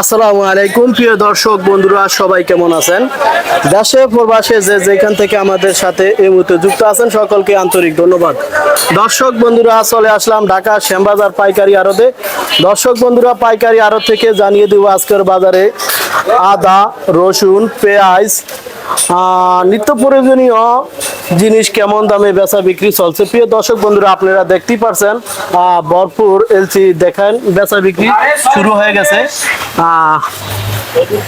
আসসালামু আলাইকুম, প্রিয় দর্শক বন্ধুরা, সবাই কেমন আছেন? দেশে প্রবাসে যে যেখান থেকে আমাদের সাথে এই মুহূর্তে যুক্ত আছেন, সকলকে আন্তরিক ধন্যবাদ। দর্শক বন্ধুরা, চলে আসলাম ঢাকা শ্যামবাজার পাইকারি আড়তে। দর্শক বন্ধুরা, পাইকারি আড়ত থেকে জানিয়ে দেবো আজকের বাজারে আদা, রসুন, পেঁয়াজ নিত্য প্রয়োজনীয় জিনিস কেমন দামে বেচা বিক্রি চলছে? প্রিয় দর্শক বন্ধুরা, আপনারা দেখতেই পারছেন ভরপুর এলসি দেখেন, বেচা বিক্রি শুরু হয়ে গেছে।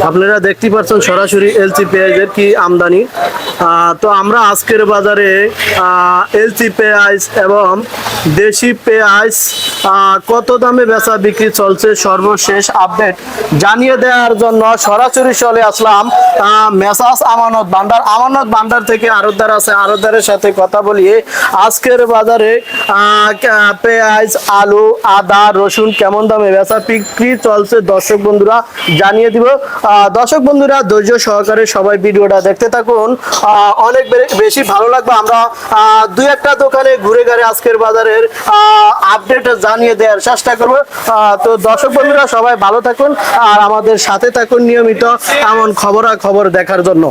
আপনারা দেখতেই পারছেন সরাসরি এলসি পেঁয়াজের কি আমদানি। তো আমরা আজকের বাজারে এলসি পেঁয়াজ এবং দেশি পেঁয়াজ কত দামে বেচা বিক্রি চলছে? সর্বশেষ আপডেট জানিয়ে দেওয়ার জন্য সরাসরি চলে আসলাম মেসাস আমানত ভান্ডার। আমানত ভান্ডার থেকে আরতদার আছে। আরতদারের সাথে কথা বলিয়ে আজকের বাজারে পেঁয়াজ, আলু, আদা, রসুন কেমন দামে বেচা বিক্রি চলছে? দর্শক বন্ধুরা, জানিয়ে দিব। দর্শক বন্ধুরা, ধৈর্য সহকারে সবাই ভিডিওটা দেখতে থাকুন। অনেক বেশি ভালো লাগবে। আমরা দুই একটা দোকানে ঘুরে ঘুরে আজকের বাজারের আপডেট জানিয়ে দেওয়ার চেষ্টা করব। তো দর্শক বন্ধুরা, সবাই ভালো থাকুন আর আমাদের সাথে থাকুন নিয়মিত এমন খবরা খবর দেখার জন্য।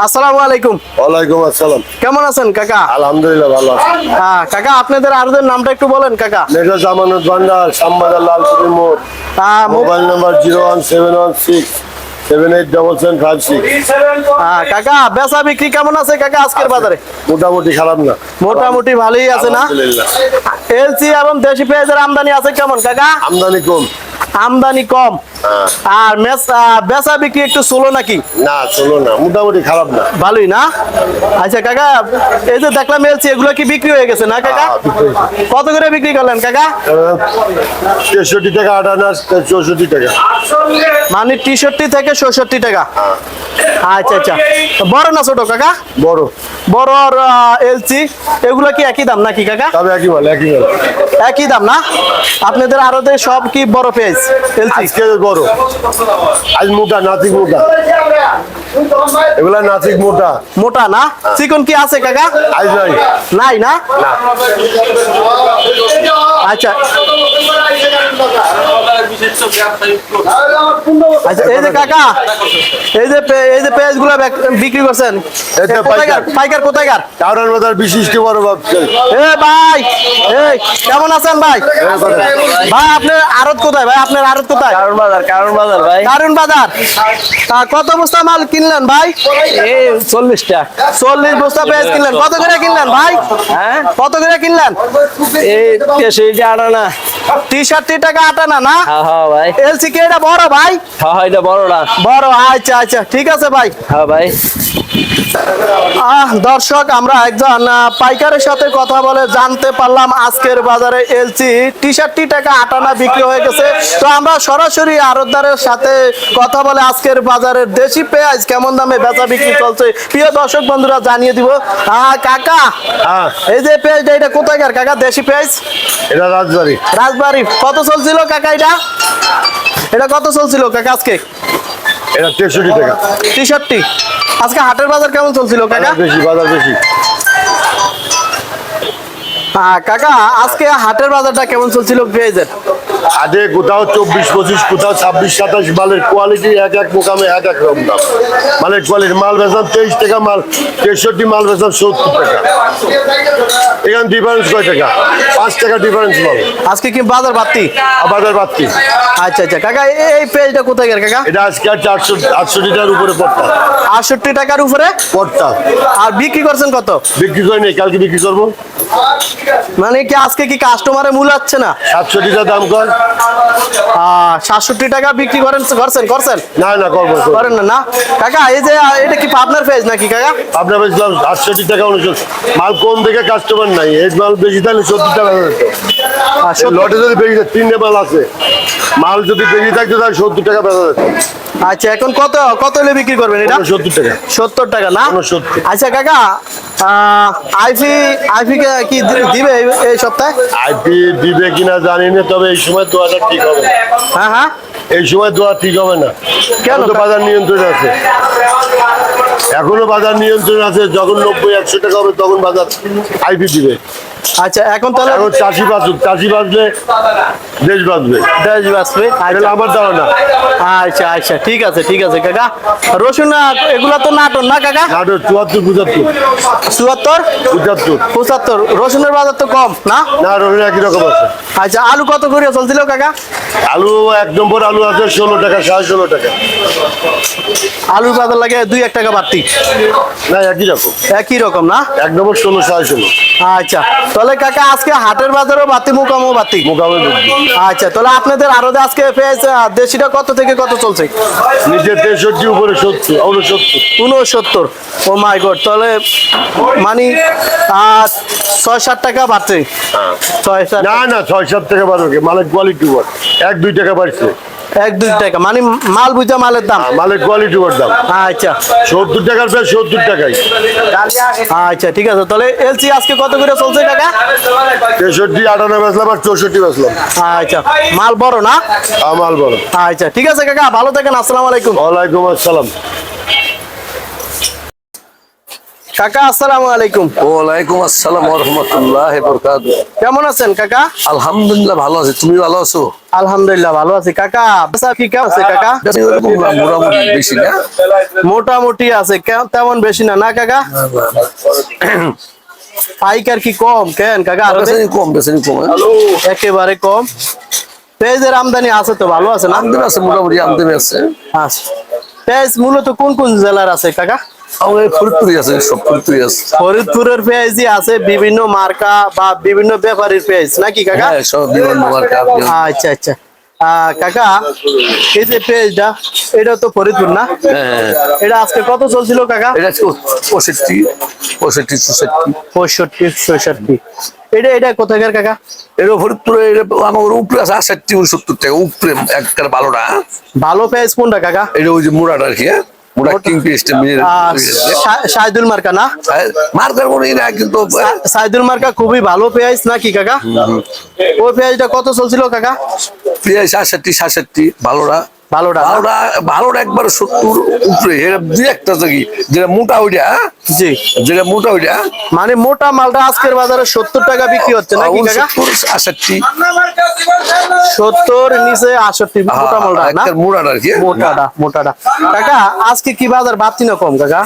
আসসালামু আলাইকুম। ওয়ালাইকুম আসসালাম। কেমন আছেন কাকা? আলহামদুলিল্লাহ ভালো আছি। হ্যাঁ কাকা আপনাদের আরদের নামটা একটু বলেন কাকা। মেঘা জামানত ভান্ডার শ্যামবাজার লালপুরি মোড়। Mobile number zero one seven one six কাকা বেচা বিক্রি কেমন আছে কাকা আজকের বাজারে? মোটামুটি খারাপ না। মোটামুটি ভালোই আছে না? এলসি এবং দেশি পেঁয়াজের আমদানি আছে কেমন কাকা? আমদানি কম। আমদানি কম। আর বেচা বিক্রি একটু স্লো নাকি? না চলো না মোটামুটি খারাপ না। ভালোই না? আচ্ছা কাকা এই যে দেখলাম এলসি এগুলো কি বিক্রি হয়ে গেছে না কাকা? হ্যাঁ। কত করে বিক্রি করলেন কাকা? তেষট্টি টাকা আটানা চৌষট্টি টাকা। মানে টিশার্টটি থেকে ষষট্টি টাকা? আচ্ছা আচ্ছা। বড় না ছোট কাকা? বড়। বড় আর এলসি এগুলো কি একই দাম নাকি কাকা? তবে একই মাল একই মাল। একই দাম না? আপনাদের আরও সব কি বড় পেঁয়াজ এলসি? আজকে বড়। আজ মুদা নাতিক মোটা এগুলা নাতিক মোটা। মোটা না? চিকন কি আছে কাকা? আজ নাই। নাই না? আচ্ছা। আচ্ছা এই যে কাকা এই যে এই যে পেঁয়াজগুলা বিক্রি করছেন। পাইকার। কোথায়কার টাউনের বাজার বিশিষ্ট বড় এ ভাই এই কেমন আছেন ভাই? ভাই আপনার আড়ত কোথায়? ভাই আপনার আড়ত কোথায়? কারণ বাজার কারণ বাজার ভাই। কারণ বাজার? তা কত বস্তা মাল কিনলেন ভাই? এই চল্লিশটা। চল্লিশ বস্তা পেঁয়াজ কিনলেন। কত করে কিনলেন ভাই? হ্যাঁ? কত করে কিনলেন? এই তেষট্টি আটানা। টাকা আটানা না? হ্যাঁ হ্যাঁ ভাই। এলসি কে এটা বড় ভাই? হ্যাঁ বড় আচ্ছা আচ্ছা ঠিক আছে ভাই। হ্যাঁ ভাই। আহ দর্শক আমরা একজন পাইকারের সাথে কথা বলে জানতে পারলাম আজকের বাজারে এলসি টি শার্টটি টাকা আটানা বিক্রি হয়ে গেছে। তো আমরা সরাসরি আরতদারের সাথে কথা বলে আজকের বাজারের দেশি পেঁয়াজ কেমন দামে বেচা বিক্রি চলছে? প্রিয় দর্শক বন্ধুরা জানিয়ে দিব। কাকা হ্যাঁ। এই যে পেঁয়াজটা এটা কোথায়কার কাকা? দেশি পেঁয়াজ? এটা রাজবাড়ি। রাজবাড়ি। কত চলছিল কাকা এটা? এটা কত চলছিল কাকা আজকে? এটা তেষট্টি টাকা। টি শার্টটি আজকে হাটের বাজার কেমন চলছিল কাকা? বেশি বাজার বেশি। হ্যাঁ কাকা আজকে হাটের বাজারটা কেমন চলছিল পেঁয়াজের? আগে কোথাও চব্বিশ পঁচিশ কোথাও ছাব্বিশ সাতাশ মালের কোয়ালিটি এক এক মোকামে এক এক রকম দাম। মালের কোয়ালিটি মাল বেচাম তেইশ টাকা মাল তেষট্টি মাল বেচাম সত্তর টাকা। এখানে ডিফারেন্স কয় টাকা? পাঁচ টাকা ডিফারেন্স মাল আজকে কি বাজার বাড়তি? বাজার বাড়তি। আচ্ছা আচ্ছা কাকা এই- পেজটা কোথায় গেল কাকা? এটা আজকে চারশো আটষট্টি টাকার উপরে পড়তা আটষট্টি টাকার উপরে? পড়তা আর বিক্রি করছেন কত? বিক্রি করে নেই কালকে বিক্রি করব। মানে কি আজকে কি কাস্টমারে মূল হচ্ছে না? সাতষট্টি টাকা দাম কর সাতষট্টি টাকা বিক্রি করেন করছেন করছেন? না না করব। করেন না না? কাকা এই যে এটা কি পাবনার নাকি কাকা? বেচলাম আটষট্টি টাকা মাল কম দেখে কাস্টমার নাই? এই মাল বেশি তাহলে সত্তর টাকা লটে যদি বেশি তিনটে মাল আছে। মাল যদি বেশি থাকতো তাহলে সত্তর টাকা বেচা যেত। আচ্ছা এখন কত কত হলে বিক্রি করবেন এটা? সত্তর টাকা। সত্তর টাকা না। আচ্ছা কাকা আইফি কি দিবে এই- এই সপ্তাহে আইপি দিবে কিনা জানি না তবে এই সময় দোয়াটা ঠিক হবে হ্যাঁ হ্যাঁ। এই সময় দোয়া ঠিক হবে না। কেন? কেন তো বাজার নিয়ন্ত্রণ আছে। এখনও বাজার নিয়ন্ত্রণ আছে যখন নব্বই একশো টাকা হবে তখন বাজার আইপি দিবে। আচ্ছা এখন তাহলে এখন চাষি বাঁচুক চাষি বাঁচলে দেশ বাঁচবে। দেশ বাঁচবে এটা আমার ধারণা। আচ্ছা আচ্ছা ঠিক আছে ঠিক আছে কাকা। রসুন এগুলা তো নাটন না কাকা? নাটোর চুয়াত্তর পঁচাত্তর। চুয়াত্তর? পঁচাত্তর। পঁচাত্তর। রসুনের বাজার তো কম না? না রোহিণ একই রকম আছে। আচ্ছা আলু কত করে চলছিল কাকা? আলু এক নম্বর আলু আছে ষোলো টাকা সাড়ে ষোলো টাকা। আলু বাজার লাগে দুই এক টাকা বাড়তি। না একই রকম। একই রকম না? এক নম্বর ষোলো সাড়ে ষোলো। আচ্ছা তাহলে কাকা আজকে হাটের বাজারও বাতি মুকামও বাতি মোকামে আচ্ছা তাহলে আপনাদের আরও আজকে পেঁয়াজ আহ, দেশিটা কত থেকে কত চলছে? নিচে তেষট্টি উপরে সত্তর উনসত্তর উনসত্তর ও মাই গড তাহলে মানে আহ, ছয় সাত টাকা বাড়ছে। ছয় সাত না না ছয় সাত টাকা বাড়বে মালের কোয়ালিটি উপর। এক দুই টাকা বাড়ছে। এক দুই টাকা। মানে মাল বুঝা মালের দাম? মালের কোয়ালিটি ওর দাম। আচ্ছা। সত্তর টাকার প্রায় সত্তর টাকাই। আচ্ছা ঠিক আছে। তাহলে এলসি আজকে কত করে চলছে টাকা তেষট্টি আটানব্বই বেচলাম আর চৌষট্টি বেচলাম। আচ্ছা। মাল বড় না? মাল বড়। আচ্ছা ঠিক আছে কাকা। ভালো থাকেন। আসসালামু আলাইকুম। ওয়ালাইকুম আসসালাম। কাকা আসসালামু আলাইকুম। ওয়ালাইকুম আসসালাম রহমতুল্লাহ বরকাত কেমন আছেন কাকা? আলহামদুলিল্লাহ ভালো আছি। তুমি ভালো আছো? আলহামদুলিল্লাহ ভালো আছি। কাকা কি কেমন আছে কাকা? বেশি ওরকম না, মোটামুটি বেশি না মোটামুটি আছে তেমন বেশি না না কাকা? পাইকার কি কম কেন কাকা? আরও কম বেশি কম হ্যাঁ? একেবারে কম। পেঁয়াজের আমদানি আছে তো ভালো আছে না? আমদানি আছে মোটামুটি আমদানি আছে। আচ্ছা। পেঁয়াজ মূলত কোন কোন জেলার আছে কাকা? আমাদের ফরিদপুরি আছে সব ফরিদপুরি আছে। ফরিদপুরের পেঁয়াজই আছে বিভিন্ন মার্কা বা বিভিন্ন ব্যাপারীর পেঁয়াজ নাকি কাকা? হ্যাঁ সব বিভিন্ন মার্কা আচ্ছা আচ্ছা। কাকা এই যে পেঁয়াজটা এটা তো ফরিদপুর না? হ্যাঁ এটা আজকে কত চলছিল কাকা? এটা পঁয়ষট্টি পঁয়ষট্টি পঁয়ষট্টি এটা এটা কোথাকার কাকা? এটা ফরিদপুরে এটা আমার উপরে আছে আষট্টি উনসত্তর টাকা। উপরে একটা ভালো না হ্যাঁ? ভালো পেঁয়াজ কোনটা কাকা? এটা ওই যে মুড়াটা আর কি হ্যাঁ? মুড়া কিং পেস্টে আর মার্কা না? মার্কার মনে না কিন্তু সাইদুল মার্কা খুবই ভালো পেঁয়াজ নাকি কাকা? ওই পেঁয়াজটা কত চলছিল কাকা? পেঁয়াজ সাতষট্টি সাতষট্টি ভালোটা। ভালোটা ভালোটা ভালোটা একবার সত্তর উপরে এটা দুই একটা থাকি যেটা মোটা ওইটা হ্যাঁ? জি। যেটা মোটা ওইটা মানে মোটা মালটা আজকের বাজারে সত্তর টাকা বিক্রি হচ্ছে নাকি কাকা? আষট্টি সত্তর নিচে আষট্টি মোটা মালটা না? একটা মোটাটা আর কি? মোটাটা মোটাটা। কাকা আজকে কি বাজার বাড়তি না কম কাকা?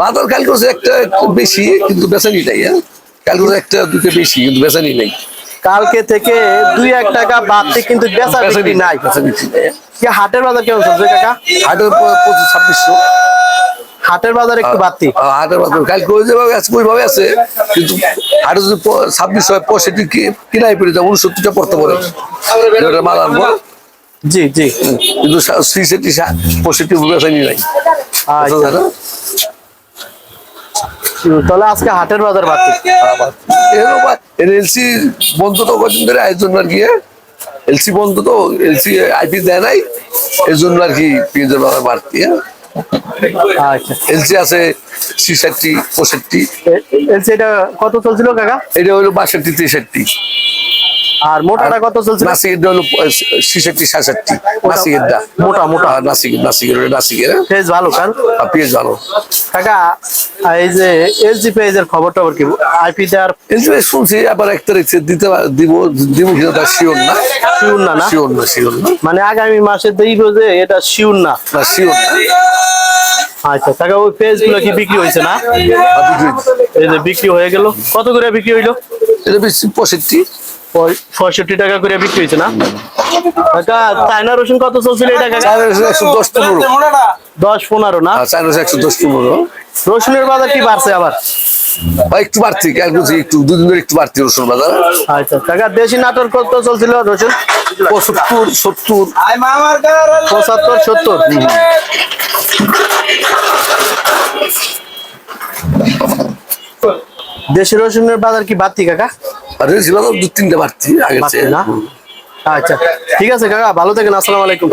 বাজার কাল করছে একটা একটু বেশি কিন্তু বেচানি নাই হ্যাঁ? কাল করছে একটা দুটো বেশি কিন্তু বেচানি নেই। কালকে থেকে দুই এক টাকা বাড়তি কিন্তু বেচা বিক্রি নাই। কি হাটের বাজার কেমন চলছে কাকা? হাটের পঁচিশ ছাব্বিশশো। হাটের বাজার একটু বাড়তি। হাটের বাজার কালকে ওই যেভাবে আছে ওইভাবে আছে কিন্তু হাটে যদি ছাব্বিশ হয় পঁয়ষট্টি কি- কিনাই পড়ে যায় উনসত্তরটা পড়তে পারে। মাল আনব। জি জি। কিন্তু ছিষট্টি পঁয়ষট্টি বেচানি নাই। আচ্ছা। তাহলে আজকে হাটের বাজার বাড়তি। এলসি বন্ধ তো কদিন ধরে জন্য আর কি এলসি বন্ধ তো এলসি আইপি দেয় নাই এই জন্য আর কি পেঁয়াজের বাজার বাড়তি আচ্ছা। এলসি আছে ছিষট্টি পঁয়ষট্টি। এলসি এটা কত চলছিল কাকা? এটা হলো বাষট্টি তেষট্টি আর মোটাটা কত চলছিল নাসিকেরটা হলো ছিষট্টি সাতষট্টি নাসিকেরটা মোটা, মোটা। হ্যাঁ, নাসিকের নাসিকের নাসিকের পেজ ভালো কার পেঁয়াজ ভালো। কাকা এই যে এলজি পেজের খবর টবর কি আইপি দেওয়ার এলসি শুনছি আবার এক তারিখ দিতে দিব দিব কিনা তার শিওর না। শিউর না না? শিওর না শিওর না। মানে আগামী মাসে দেখব যে এটা শিউর না। না শিওর না। আচ্ছা কাকা ওই পেজগুলো কি বিক্রি হয়েছে না? বিক্রি এই যে বিক্রি হয়ে গেল। কত করে বিক্রি হইল? এটা বেশি পঁয়ষট্টি। পঁয়- পঁয়ষট্টি টাকা করে বিক্রি হয়েছে না? কাকা চায়না রসুন কত চলছিল এটা কাকা দশ পনেরো। দশ পনেরো না? চার হাজার একশো দশ পনেরো। রসুনের বাজার কি বাড়ছে আবার? একটু বাড়তি একটু দুদিন ধরে একটু বাড়তি রসুন বাজার। আচ্ছা কাকা দেশি নাটোর কত চলছিল রসুন? পঁচাত্তর সত্তর। পঁচাত্তর সত্তর। দেশি রসুনের বাজার কি বাড়তি কাকা? দু তিনটে বাড়তি আচ্ছা। ঠিক আছে কাকা ভালো থাকেন আসসালামু আলাইকুম।